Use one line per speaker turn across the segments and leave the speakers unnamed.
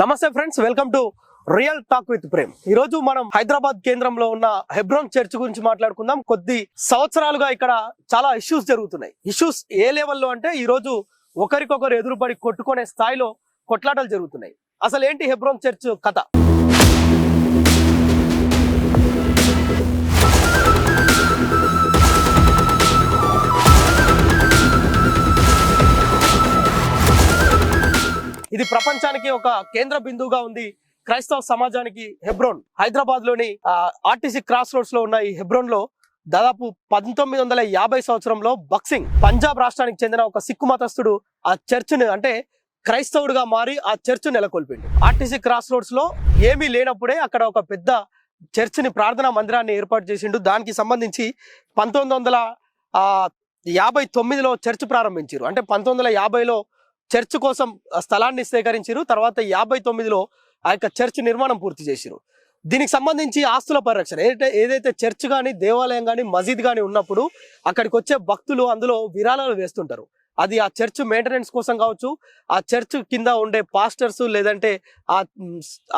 నమస్తే friends welcome to real talk with Prem. ఈ రోజు మనం హైదరాబాద్ కేంద్రంలో ఉన్న హెబ్రోన్ చర్చ్ గురించి మాట్లాడుకుందాం. కొద్ది సంవత్సరాలుగా ఇక్కడ చాలా ఇష్యూస్ జరుగుతున్నాయి. ఇష్యూస్ ఏ లెవెల్లో అంటే ఈ రోజు ఒకరికొకరు ఎదురుపడి కొట్టుకునే స్థాయిలో కొట్లాటలు జరుగుతున్నాయి. అసలు ఏంటి హెబ్రోన్ చర్చ్ కథ? ఇది ప్రపంచానికి ఒక కేంద్ర బిందువుగా ఉంది. క్రైస్తవ సమాజానికి హెబ్రోన్ హైదరాబాద్లోని ఆర్టీసీ క్రాస్ రోడ్స్లో ఉన్న ఈ హెబ్రోన్లో దాదాపు పంతొమ్మిది వందల యాభై సంవత్సరంలో బక్సింగ్ పంజాబ్ రాష్ట్రానికి చెందిన ఒక సిక్కు మతస్థుడు ఆ చర్చ్ని అంటే క్రైస్తవుడిగా మారి ఆ చర్చ్ నెలకొల్పిండు. ఆర్టీసీ క్రాస్ రోడ్స్లో ఏమీ లేనప్పుడే అక్కడ ఒక పెద్ద చర్చిని ప్రార్థనా మందిరాన్ని ఏర్పాటు చేసిండు. దానికి సంబంధించి పంతొమ్మిది వందల యాభై తొమ్మిదిలో చర్చ్ ప్రారంభించారు అంటే పంతొమ్మిది వందల యాభైలో చర్చ్ కోసం స్థలాన్ని సేకరించారు. తర్వాత యాభై తొమ్మిదిలో ఆ యొక్క చర్చ్ నిర్మాణం పూర్తి చేసిరు. దీనికి సంబంధించి ఆస్తుల పరిరక్షణ. ఏదైతే ఏదైతే చర్చ్ కానీ దేవాలయం కానీ మసీద్ కానీ ఉన్నప్పుడు అక్కడికి వచ్చే భక్తులు అందులో విరాళాలు వేస్తుంటారు. అది ఆ చర్చ్ మెయింటెనెన్స్ కోసం కావచ్చు ఆ చర్చ్ కింద ఉండే పాస్టర్స్ లేదంటే ఆ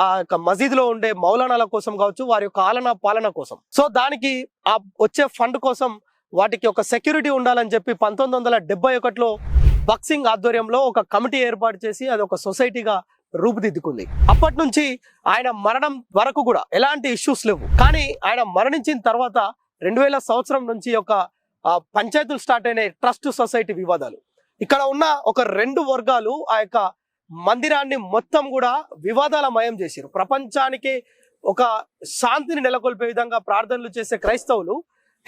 ఆ యొక్క మసీదులో ఉండే మౌలానాల కోసం కావచ్చు వారి యొక్క ఆలన పాలన కోసం. సో దానికి ఆ వచ్చే ఫండ్ కోసం వాటికి ఒక సెక్యూరిటీ ఉండాలని చెప్పి పంతొమ్మిది వందల డెబ్బై ఒకటిలో బక్సింగ్ ఆధ్వర్యంలో ఒక కమిటీ ఏర్పాటు చేసి అది ఒక సొసైటీగా రూపుదిద్దుకుంది. అప్పటి నుంచి ఆయన మరణం వరకు కూడా ఎలాంటి ఇష్యూస్ లేవు. కానీ ఆయన మరణించిన తర్వాత రెండు వేల సంవత్సరం నుంచి ఒక పంచాయతీలు స్టార్ట్ అయిన ట్రస్ట్ సొసైటీ వివాదాలు. ఇక్కడ ఉన్న ఒక రెండు వర్గాలు ఆ యొక్క మందిరాన్ని మొత్తం కూడా వివాదాల మయం చేశారు ప్రపంచానికి ఒక శాంతిని నెలకొల్పే విధంగా ప్రార్థనలు చేసే క్రైస్తవులు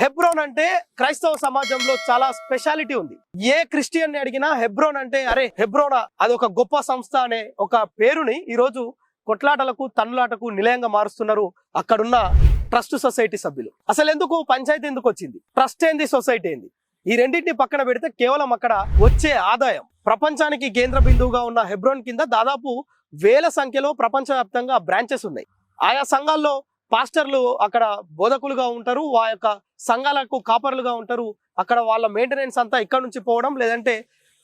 హెబ్రోన్ అంటే క్రైస్తవ సమాజంలో చాలా స్పెషాలిటీ ఉంది. ఏ క్రిస్టియన్ని అడిగినా హెబ్రోన్ అంటే అరే హెబ్రోనా అది ఒక గొప్ప సంస్థ అనే ఒక పేరుని ఈరోజు కొట్లాటలకు తన్నులాటకు నిలయంగా మారుస్తున్నారు అక్కడున్న ట్రస్ట్ సొసైటీ సభ్యులు. అసలు ఎందుకు పంచాయతీ ఎందుకు వచ్చింది? ట్రస్ట్ ఏంది సొసైటీ ఏంది? ఈ రెండింటిని పక్కన పెడితే కేవలం అక్కడ వచ్చే ఆదాయం. ప్రపంచానికి కేంద్ర బిందువుగా ఉన్న హెబ్రోన్ కింద దాదాపు వేల సంఖ్యలో ప్రపంచవ్యాప్తంగా బ్రాంచెస్ ఉన్నాయి. ఆయా సంఘాల్లో పాస్టర్లు అక్కడ బోధకులుగా ఉంటారు ఆ యొక్క సంఘాలకు కాపర్లుగా ఉంటారు. అక్కడ వాళ్ళ మెయింటెనెన్స్ అంతా ఇక్కడ నుంచి పోవడం లేదంటే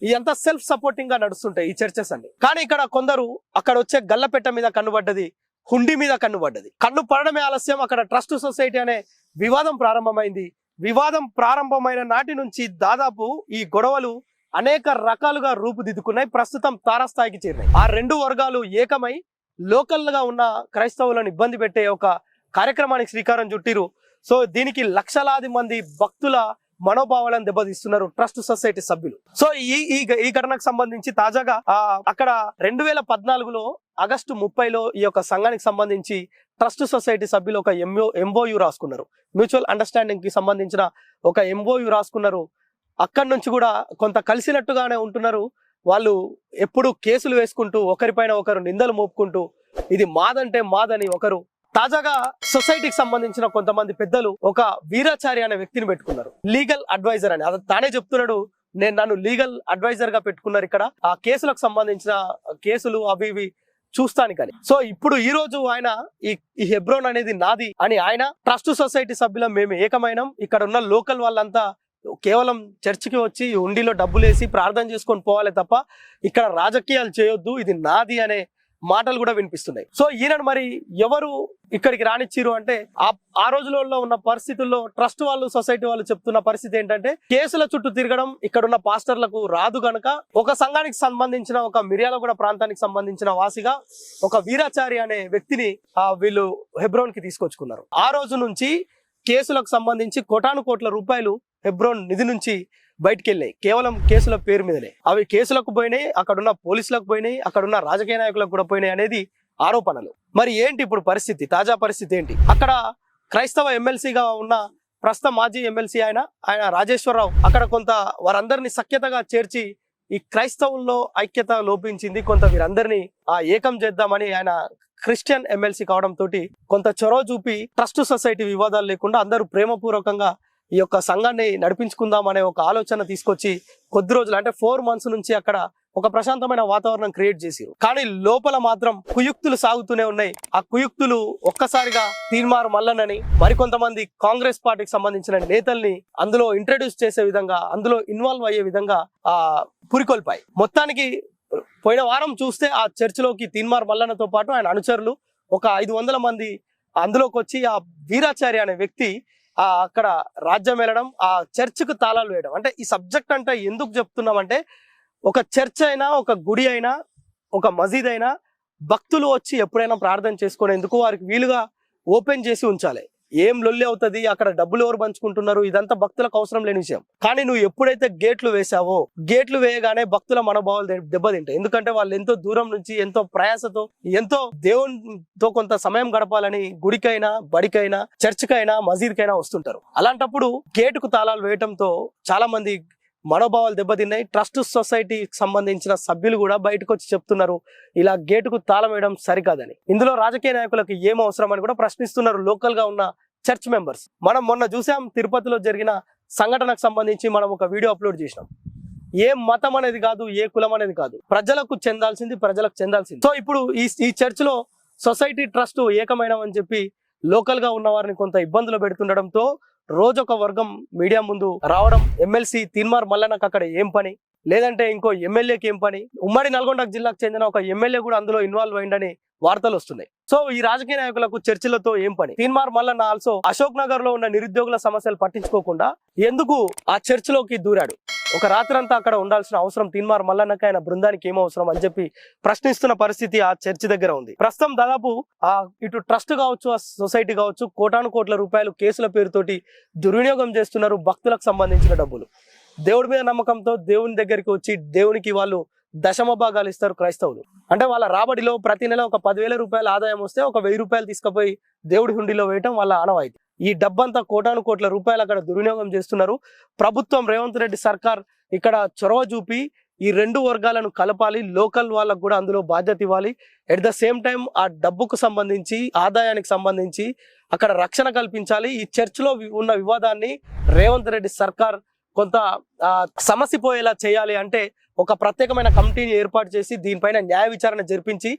ఇదంతా సెల్ఫ్ సపోర్టింగ్గా నడుస్తుంటాయి ఈ చర్చెస్ అన్ని. కానీ ఇక్కడ కొందరు అక్కడ వచ్చే గల్లపెట్ట మీద కన్నుబడ్డది హుండీ మీద కన్నుబడ్డది. కన్ను పడడమే ఆలస్యం అక్కడ ట్రస్ట్ సొసైటీ అనే వివాదం ప్రారంభమైంది. వివాదం ప్రారంభమైన నాటి నుంచి దాదాపు ఈ గొడవలు అనేక రకాలుగా రూపుదిద్దుకున్నాయి ప్రస్తుతం తారాస్థాయికి చేరినాయి. ఆ రెండు వర్గాలు ఏకమై లోకల్గా ఉన్న క్రైస్తవులను ఇబ్బంది పెట్టే ఒక కార్యక్రమానికి శ్రీకారం చుట్టిరు. సో దీనికి లక్షలాది మంది భక్తుల మనోభావాలను దెబ్బతీస్తున్నారు ట్రస్ట్ సొసైటీ సభ్యులు. సో ఈ ఈ ఘటనకు సంబంధించి తాజాగా అక్కడ రెండు వేల పద్నాలుగులో ఆగస్టు ముప్పైలో ఈ యొక్క సంఘానికి సంబంధించి ట్రస్ట్ సొసైటీ సభ్యులు ఒక M O M O U రాసుకున్నారు. మ్యూచువల్ అండర్స్టాండింగ్కి సంబంధించిన ఒక ఎంఓయు రాసుకున్నారు. అక్కడి నుంచి కూడా కొంత కలిసినట్టుగానే ఉంటున్నారు. వాళ్ళు ఎప్పుడు కేసులు వేసుకుంటూ ఒకరిపైన ఒకరు నిందలు మోపుకుంటూ ఇది మాదంటే మాదని ఒకరు తాజాగా సొసైటీకి సంబంధించిన కొంతమంది పెద్దలు ఒక వీరాచారి అనే వ్యక్తిని పెట్టుకున్నారు. లీగల్ అడ్వైజర్ అని. అది తానే చెప్తున్నాడు. నేను నన్ను లీగల్ అడ్వైజర్గా పెట్టుకున్నారు ఇక్కడ. ఆ కేసులకు సంబంధించిన కేసులు అవి ఇవి చూస్తానికని. సో ఇప్పుడు ఈ రోజు ఆయన ఈ ఈ హెబ్రోన్ అనేది నాది అని ఆయన ట్రస్ట్ సొసైటీ సభ్యులం మేము ఏకమైనం. ఇక్కడ ఉన్న లోకల్ వాళ్ళంతా కేవలం చర్చికి వచ్చి ఉండిలో హుండీలో డబ్బులు వేసి ప్రార్థన చేసుకొని పోవాలి తప్ప ఇక్కడ రాజకీయాలు చేయొద్దు. ఇది నాది అనే మాటలు కూడా వినిపిస్తున్నాయి. సో ఈయనను మరి ఎవరు ఇక్కడికి రానిచ్చిరు అంటే ఆ ఆ రోజులలో ఉన్న పరిస్థితుల్లో ట్రస్ట్ వాళ్ళు సొసైటీ వాళ్ళు చెప్తున్న పరిస్థితి ఏంటంటే కేసుల చుట్టూ తిరగడం ఇక్కడ ఉన్న పాస్టర్లకు రాదు గనక ఒక సంఘానికి సంబంధించిన ఒక మిర్యాలగూడ ప్రాంతానికి సంబంధించిన వాసిగా ఒక వీరాచారి అనే వ్యక్తిని ఆ వీళ్ళు హెబ్రోన్కి తీసుకొచ్చుకున్నారు. ఆ రోజు నుంచి కేసులకు సంబంధించి కోటాను కోట్ల రూపాయలు హెబ్రోన్ నిధి నుంచి బయటికి వెళ్ళాయి కేవలం కేసుల పేరు మీదనే. అవి కేసులకు పోయినాయి అక్కడున్న పోలీసులకు పోయినాయి అక్కడున్న రాజకీయ నాయకులకు కూడా పోయినాయి అనేది ఆరోపణలు. మరి ఏంటి ఇప్పుడు పరిస్థితి? తాజా పరిస్థితి ఏంటి? అక్కడ క్రైస్తవ ఎమ్మెల్సీగా ఉన్న ప్రస్తుత మాజీ ఎమ్మెల్సీ ఆయన ఆయన రాజేశ్వరరావు అక్కడ కొంత వారందరినీ సఖ్యతగా చేర్చి ఈ క్రైస్తవుల్లో ఐక్యత లోపించింది. కొంత వీరందరినీ ఆ ఏకం చేద్దామని ఆయన క్రిస్టియన్ ఎమ్మెల్సీ కావడం తోటి కొంత చొరవ చూపి ట్రస్ట్ సొసైటీ వివాదాలు లేకుండా అందరూ ప్రేమపూర్వకంగా ఈ యొక్క సంఘాన్ని నడిపించుకుందాం అనే ఒక ఆలోచన తీసుకొచ్చి కొద్ది రోజులు అంటే ఫోర్ మంత్స్ నుంచి అక్కడ ఒక ప్రశాంతమైన వాతావరణం క్రియేట్ చేసారు. కానీ లోపల మాత్రం కుయుక్తులు సాగుతూనే ఉన్నాయి. ఆ కుయుక్తులు ఒక్కసారిగా తీర్మారు మల్లనని మరికొంతమంది కాంగ్రెస్ పార్టీకి సంబంధించిన నేతల్ని అందులో ఇంట్రడ్యూస్ చేసే విధంగా అందులో ఇన్వాల్వ్ అయ్యే విధంగా ఆ పురికొల్పాయి. మొత్తానికి పోయిన వారం చూస్తే ఆ చర్చిలోకి తీన్మార్ మల్లన్నతో పాటు ఆయన అనుచరులు ఒక ఐదు వందల మంది అందులోకి వచ్చి ఆ వీరాచారి అనే వ్యక్తి అక్కడ రాజ్యం వెళ్ళడం ఆ చర్చ్కు తాళాలు వేయడం. అంటే ఈ సబ్జెక్ట్ అంటే ఎందుకు చెప్తున్నామంటే ఒక చర్చ్ అయినా ఒక గుడి అయినా ఒక మసీద్ అయినా భక్తులు వచ్చి ఎప్పుడైనా ప్రార్థన చేసుకునేందుకు వారికి వీలుగా ఓపెన్ చేసి ఉంచాలి. ఏం లొల్లి అవుతుంది? అక్కడ డబ్బులు ఎవరు పంచుకుంటున్నారు? ఇదంతా భక్తులకు అవసరం లేని విషయం. కానీ నువ్వు ఎప్పుడైతే గేట్లు వేసావో గేట్లు వేయగానే భక్తుల మనోభావాలు దెబ్బతింటాయి. ఎందుకంటే వాళ్ళు ఎంతో దూరం నుంచి ఎంతో ప్రయాసతో ఎంతో దేవునితో కొంత సమయం గడపాలని గుడికైనా బడికైనా చర్చికైనా మసీద్కైనా వస్తుంటారు. అలాంటప్పుడు గేటుకు తాళాలు వేయటంతో చాలా మంది మనోభావాలు దెబ్బతిన్నాయి. ట్రస్ట్ సొసైటీకి సంబంధించిన సభ్యులు కూడా బయటకు వచ్చి చెప్తున్నారు. ఇలా గేటుకు తాళం వేయడం సరికాదని. ఇందులో రాజకీయ నాయకులకు ఏం అవసరం అని కూడా ప్రశ్నిస్తున్నారు లోకల్గా ఉన్న చర్చ్ మెంబర్స్. మనం మొన్న చూసాం తిరుపతిలో జరిగిన సంఘటనకు సంబంధించి మనం ఒక వీడియో అప్లోడ్ చేసినాం. ఏ మతం అనేది కాదు ఏ కులం అనేది కాదు. ప్రజలకు చెందాల్సింది ప్రజలకు చెందాల్సింది. సో ఇప్పుడు ఈ ఈ చర్చ్లో సొసైటీ ట్రస్ట్ ఏకమైనవని చెప్పి లోకల్గా ఉన్న వారిని కొంత ఇబ్బందులు పెడుతుండడంతో రోజొక వర్గం మీడియా ముందు రావడం ఎమ్మెల్సీ తీన్మార్ మల్లన్నకు అక్కడ ఏం పని? లేదంటే ఇంకో ఎమ్మెల్యేకి ఏం పని? ఉమ్మడి నల్గొండ జిల్లాకు చెందిన ఒక ఎమ్మెల్యే కూడా అందులో ఇన్వాల్వ్ అయిందని వార్తలు వస్తున్నాయి. సో ఈ రాజకీయ నాయకులకు చర్చలతో ఏం పని? తీన్మార్ మల్లన్న ఆల్సో అశోక్ నగర్లో ఉన్న నిరుద్యోగుల సమస్యలు పట్టించుకోకుండా ఎందుకు ఆ చర్చిలోకి దూరాడు? ఒక రాత్రంతా అక్కడ ఉండాల్సిన అవసరం తీన్మార్ మల్లన్నకి ఆయన బృందానికి ఏం అవసరం అని చెప్పి ప్రశ్నిస్తున్న పరిస్థితి ఆ చర్చి దగ్గర ఉంది. ప్రస్తుతం దాదాపు ఆ ఇటు ట్రస్ట్ కావచ్చు ఆ సొసైటీ కావచ్చు కోటాను కోట్ల రూపాయలు కేసుల పేరుతోటి దుర్వినియోగం చేస్తున్నారు భక్తులకు సంబంధించిన డబ్బులు. దేవుడి మీద నమ్మకంతో దేవుని దగ్గరికి వచ్చి దేవునికి వాళ్ళు దశమ భాగాలు ఇస్తారు క్రైస్తవులు. అంటే వాళ్ళ రాబడిలో ప్రతి నెల ఒక పదివేల రూపాయల ఆదాయం వస్తే ఒక వెయ్యి రూపాయలు తీసుకుపోయి దేవుడి హుండీలో వేయటం వాళ్ళ ఆనవాయితీ. ఈ డబ్బంతా కోటాను కోట్ల రూపాయలు అక్కడ దుర్వినియోగం చేస్తున్నారు. ప్రభుత్వం రేవంత్ రెడ్డి సర్కార్ ఇక్కడ చొరవ చూపి ఈ రెండు వర్గాలను కలపాలి లోకల్ వాళ్ళకు కూడా అందులో బాధ్యత ఇవ్వాలి. ఎట్ ద సేమ్ టైం ఆ డబ్బుకు సంబంధించి ఆదాయానికి సంబంధించి అక్కడ రక్షణ కల్పించాలి. ఈ చర్చిలో ఉన్న వివాదాన్ని రేవంత్ రెడ్డి సర్కార్ కొంత సమసిపోయేలా చేయాలి అంటే ఒక ప్రత్యేకమైన కమిటీని ఏర్పాటు చేసి దీనిపైన న్యాయ విచారణ జరిపించి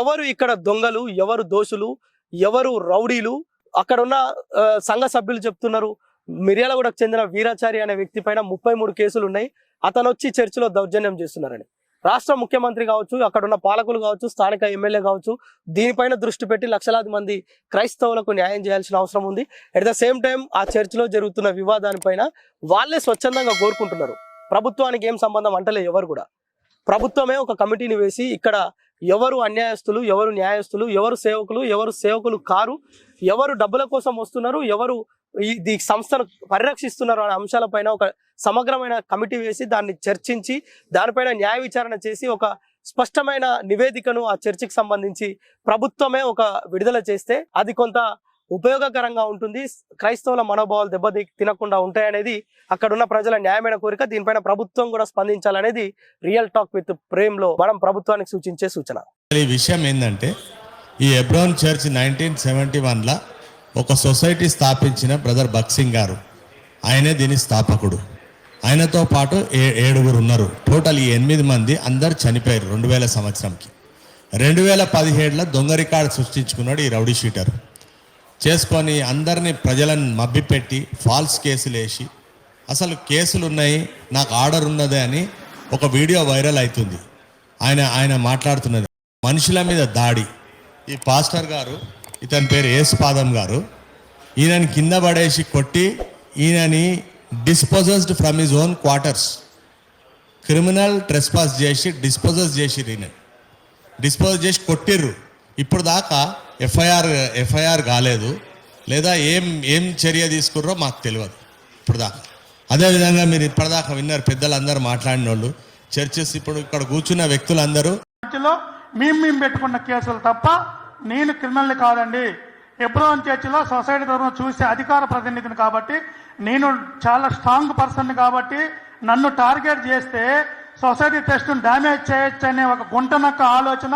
ఎవరు ఇక్కడ దొంగలు ఎవరు దోషులు ఎవరు రౌడీలు అక్కడ ఉన్న సంఘ సభ్యులు చెప్తున్నారు. మిర్యాలగూడకు చెందిన వీరాచారి అనే వ్యక్తి పైన ముప్పై మూడు కేసులు ఉన్నాయి. అతను వచ్చి చర్చిలో దౌర్జన్యం చేస్తున్నారని. రాష్ట్ర ముఖ్యమంత్రి కావచ్చు అక్కడ ఉన్న పాలకులు కావచ్చు స్థానిక ఎమ్మెల్యే కావచ్చు దీనిపైన దృష్టి పెట్టి లక్షలాది మంది క్రైస్తవులకు న్యాయం చేయాల్సిన అవసరం ఉంది. అట్ ద సేమ్ టైం ఆ చర్చిలో జరుగుతున్న వివాదానిపైన వాళ్ళే స్వచ్ఛందంగా కోరుకుంటున్నారు. ప్రభుత్వానికి ఏం సంబంధం అంటలే ఎవరు కూడా. ప్రభుత్వమే ఒక కమిటీని వేసి ఇక్కడ ఎవరు అన్యాయస్తులు ఎవరు న్యాయస్తులు ఎవరు సేవకులు ఎవరు సేవకులు కారు ఎవరు డబ్బుల కోసం వస్తున్నారు ఎవరు ఈ సంస్థను పరిరక్షిస్తున్నారు అనే అంశాలపైన ఒక సమగ్రమైన కమిటీ వేసి దాన్ని చర్చించి దానిపైన న్యాయ విచారణ చేసి ఒక స్పష్టమైన నివేదికను ఆ చర్చికి సంబంధించి ప్రభుత్వమే ఒక విడుదల చేస్తే అది కొంత ఉపయోగకరంగా ఉంటుంది. క్రైస్తవుల మనోభావాలు దెబ్బతి తినకుండా ఉంటాయనేది అక్కడున్న ప్రజల న్యాయమైన కోరిక. దీనిపైన ప్రభుత్వం కూడా స్పందించాలనేది రియల్ టాక్ విత్ ప్రేమ్లో మనం ప్రభుత్వానికి సూచించే సూచన.
ఈ విషయం ఏంటంటే ఈ ఎబ్రోన్ చర్చ్ నైన్టీన్ సెవెంటీ వన్లో ఒక సొసైటీ స్థాపించిన బ్రదర్ బక్సింగ్ గారు. ఆయనే దీని స్థాపకుడు. ఆయనతో పాటు ఏ ఏడుగురు ఉన్నారు. టోటల్ ఈ ఎనిమిది మంది అందరు చనిపోయారు రెండు వేల సంవత్సరంకి. రెండు వేల పదిహేడులో దొంగ రికార్డు సృష్టించుకున్నాడు ఈ రౌడీ షీటర్. చేసుకొని అందరినీ ప్రజలను మభ్యపెట్టి ఫాల్స్ కేసులు వేసి అసలు కేసులు ఉన్నాయి నాకు ఆర్డర్ ఉన్నదే అని ఒక వీడియో వైరల్ అవుతుంది. ఆయన ఆయన మాట్లాడుతున్నది. మనుషుల మీద దాడి. ఈ పాస్టర్ గారు ఇతని పేరు యేసుపాదం గారు ఈయనని కింద పడేసి కొట్టి ఈయనని dispossessed from his own quarters. Criminal trespass చేసి డిస్పోజస్ చేసిర్రు ఈయన. డిస్పోజ్ చేసి కొట్టిర్రు. ఇప్పుడు దాకా ఎఫ్ఐఆర్ ఎఫ్ఐఆర్ కాలేదు. లేదా ఏం ఏం చర్య తీసుకుర్రో మాకు తెలియదు. ఇప్పటిదాకా. అదేవిధంగా మీరు ఇప్పటిదాకా విన్నారు పెద్దలందరూ మాట్లాడిన వాళ్ళు చర్చెస్ ఇప్పుడు ఇక్కడ కూర్చున్న వ్యక్తులందరూ.
చర్చిలో మేము మేము పెట్టుకున్న కేసులు తప్ప నేను క్రిమినల్ కాదండి. ఎబ్రోన్ చర్చిలో సొసైటీ తరఫున చూసే అధికార ప్రతినిధిని కాబట్టి నేను చాలా స్ట్రాంగ్ పర్సన్ కాబట్టి నన్ను టార్గెట్ చేస్తే సొసైటీ టెస్ట్ను డ్యామేజ్ చేయొచ్చు అనే ఒక గుంటనక్క ఆలోచన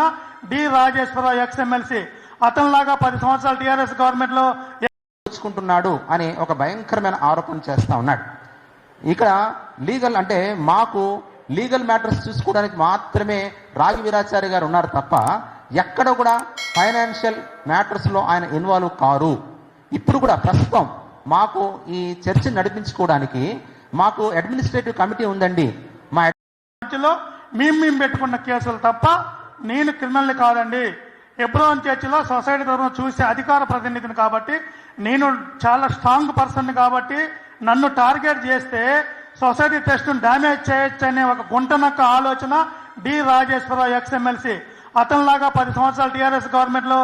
డి రాజేశ్వరరావు ఎక్స్ ఎమ్మెల్సీ అతనిలాగా పది సంవత్సరాలు టీఆర్ఎస్ గవర్నమెంట్లో
దోచుకుంటున్నాడు అని ఒక భయంకరమైన ఆరోపణ చేస్తా ఉన్నాడు. ఇక్కడ లీగల్ అంటే మాకు లీగల్ మ్యాటర్స్ చూసుకోవడానికి మాత్రమే రాయివీరాచారి గారు ఉన్నారు తప్ప ఎక్కడ కూడా ఫైనాన్షియల్ మ్యాటర్స్లో ఆయన ఇన్వాల్వ్ కారు. ఇప్పుడు కూడా ప్రస్తుతం మాకు ఈ చర్చ నడిపించుకోవడానికి మాకు అడ్మినిస్ట్రేటివ్ కమిటీ ఉందండి. మా
మేము మేము పెట్టుకున్న కేసులు తప్ప నేను క్రిమినల్ కాదండి. ఎబ్రోన్ చర్చిలో సొసైటీ తరఫున చూసే అధికార ప్రతినిధిని కాబట్టి నేను చాలా స్ట్రాంగ్ పర్సన్ కాబట్టి నన్ను టార్గెట్ చేస్తే సొసైటీ టెస్ట్ను డ్యామేజ్ చేయొచ్చు అనే ఒక గుంటనక్క ఆలోచన డి రాజేశ్వరరావు ఎక్స్ఎమ్మెల్సీ అతనిలాగా పది సంవత్సరాలు టీఆర్ఎస్ గవర్నమెంట్లో